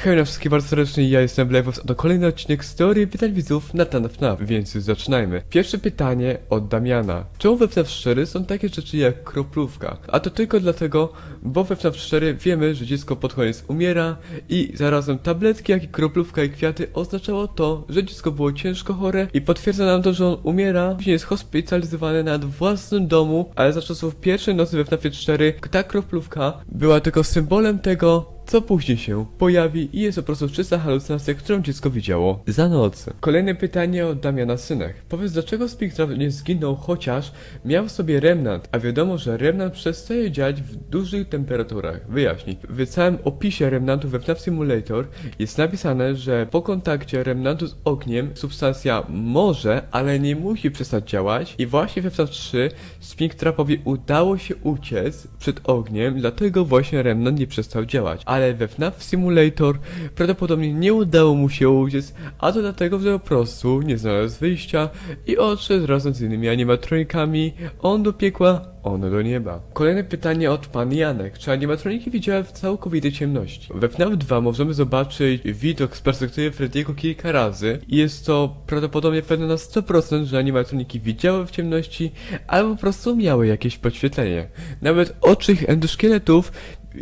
Hej wszystkich bardzo serdecznie, ja jestem Blevos, a to kolejny odcinek z teorii pytań widzów na Tan FNAF, więc zaczynajmy. Pierwsze pytanie od Damiana. Czemu we FNAF 4 są takie rzeczy jak kroplówka? A to tylko dlatego, bo we FNAF 4 wiemy, że dziecko pod koniec umiera i zarazem tabletki, jak i kroplówka i kwiaty oznaczało to, że dziecko było ciężko chore i potwierdza nam to, że on umiera, później jest hospitalizowany nad własnym domu, ale za czasów pierwszej nocy we FNAF 4 ta kroplówka była tylko symbolem tego, co później się pojawi i jest po prostu czysta halucynacja, którą dziecko widziało za nocy. Kolejne pytanie od Damiana Synek. Powiedz, dlaczego Springtrap nie zginął, chociaż miał w sobie remnant, a wiadomo, że remnant przestaje działać w dużych temperaturach. Wyjaśnij. W całym opisie remnantu we FNAF Simulator jest napisane, że po kontakcie remnantu z ogniem substancja może, ale nie musi przestać działać i właśnie we FNAF 3 Springtrapowi udało się uciec przed ogniem, dlatego właśnie remnant nie przestał działać. We FNAF Simulator prawdopodobnie nie udało mu się uciec, a to dlatego, że po prostu nie znalazł wyjścia i odszedł razem z innymi animatronikami, on do piekła, on do nieba. Kolejne pytanie od pan Janek. Czy animatroniki widziały w całkowitej ciemności? We FNAF 2 możemy zobaczyć widok z perspektywy Frediego kilka razy i jest to prawdopodobnie pewne na 100%, że animatroniki widziały w ciemności albo po prostu miały jakieś podświetlenie. Nawet oczy endoszkieletów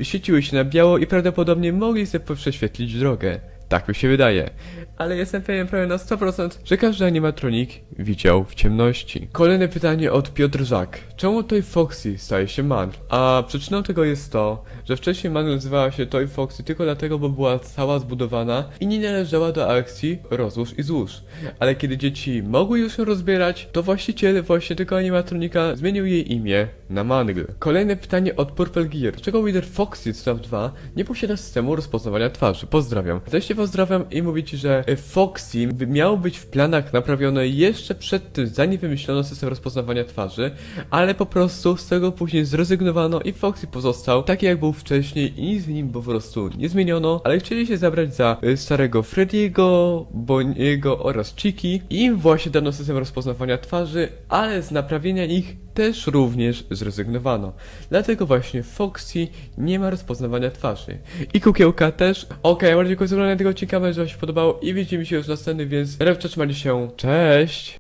świeciły się na biało i prawdopodobnie mogli sobie prześwietlić drogę. Tak mi się wydaje. Ale jestem pewien prawie na 100%, że każdy animatronik widział w ciemności. Kolejne pytanie od Piotr Żak. Czemu Toy Foxy staje się man? A przyczyną tego jest to, że wcześniej man nazywała się Toy Foxy tylko dlatego, bo była cała zbudowana i nie należała do akcji rozłóż i złóż. Ale kiedy dzieci mogły już ją rozbierać, to właściciel właśnie tego animatronika zmienił jej imię na Mangl. Kolejne pytanie od Purple Gear. Dlaczego Wither Foxy z FNAF 2 nie posiada systemu rozpoznawania twarzy? Pozdrawiam. Cię pozdrawiam i mówić, że e, Foxy miał być w planach naprawione jeszcze przed tym, zanim wymyślono system rozpoznawania twarzy, ale po prostu z tego później zrezygnowano i Foxy pozostał taki jak był wcześniej i nic w nim po prostu nie zmieniono, ale chcieli się zabrać za e, starego Freddy'ego, Boniego oraz Chiki i im właśnie dano system rozpoznawania twarzy, ale z naprawienia ich też również zrezygnowano. Dlatego właśnie Foxy nie ma rozpoznawania twarzy. I kukiełka też. Okej, bardzo dziękuję za oglądanie tego odcinka, mam nadzieję, że wam się podobało i widzimy się już w następnym, więc rewcze trzymajcie się. Cześć!